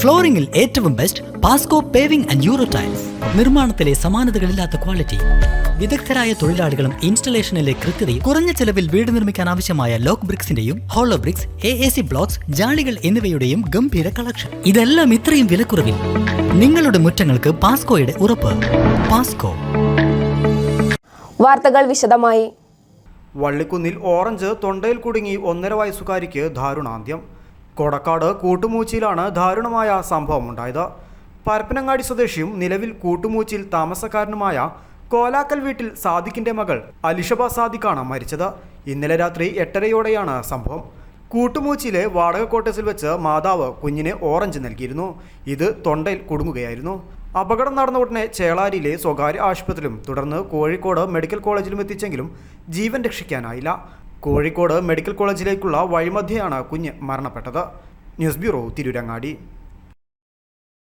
ഫ്ലോറിംഗിൽ ഏറ്റവും best Pasco paving and euro tiles നിർമ്മാണത്തിലെ സമാനതകളില്ലാത്ത ക്വാളിറ്റി വിദഗ്ധരായ തൊഴിലാളികളും ഇൻസ്റ്റലേഷനിലെ കൃത്യതയും കുറഞ്ഞ ചെലവിൽ വീട് നിർമ്മിക്കാൻ ആവശ്യമായ lock ബ്രിക്സിന്റെയും hollow bricks A A C blocks ജാളികൾ എന്നിവയുടെയും ഗംഭീര കളക്ഷൻ ഇതെല്ലാം ഇത്രയും വിലക്കുറവിൽ. നിങ്ങളുടെ മുറ്റങ്ങൾക്ക് പാസ്കോയുടെ ഉറപ്പ്. പാസ്കോ വാർത്തകൾ വിശദമായി. വള്ളിക്കുന്നിൽ ഓറഞ്ച് തൊണ്ടയിൽ കുടുങ്ങി ഒന്നര വയസ്സുകാരിക്ക് ദാരുണാന്ത്യം. കൊടക്കാട് കൂട്ടുമൂച്ചിയിലാണ് ദാരുണമായ സംഭവം ഉണ്ടായത്. പരപ്പനങ്ങാടി സ്വദേശിയും നിലവിൽ കൂട്ടുമൂച്ചിൽ താമസക്കാരനുമായ കോലാക്കൽ വീട്ടിൽ സാദിഖിന്റെ മകൾ അലിഷബ സാദിഖാണ് മരിച്ചത്. ഇന്നലെ രാത്രി എട്ടരയോടെയാണ് സംഭവം. കൂട്ടുമൂച്ചിയിലെ വാടക കോട്ടേഴ്സിൽ വെച്ച് മാതാവ് കുഞ്ഞിന് ഓറഞ്ച് നൽകിയിരുന്നു. ഇത് തൊണ്ടയിൽ കുടുങ്ങുകയായിരുന്നു. അപകടം നടന്ന ഉടനെ ചേളാരിയിലെ സ്വകാര്യ ആശുപത്രിയിലും തുടർന്ന് കോഴിക്കോട് മെഡിക്കൽ കോളേജിലും എത്തിച്ചെങ്കിലും ജീവൻ രക്ഷിക്കാനായില്ല. കോഴിക്കോട് മെഡിക്കൽ കോളേജിലേക്കുള്ള വഴിമധ്യയാണ് കുഞ്ഞ് മരണപ്പെട്ടത്. News bureau Tirurangadi.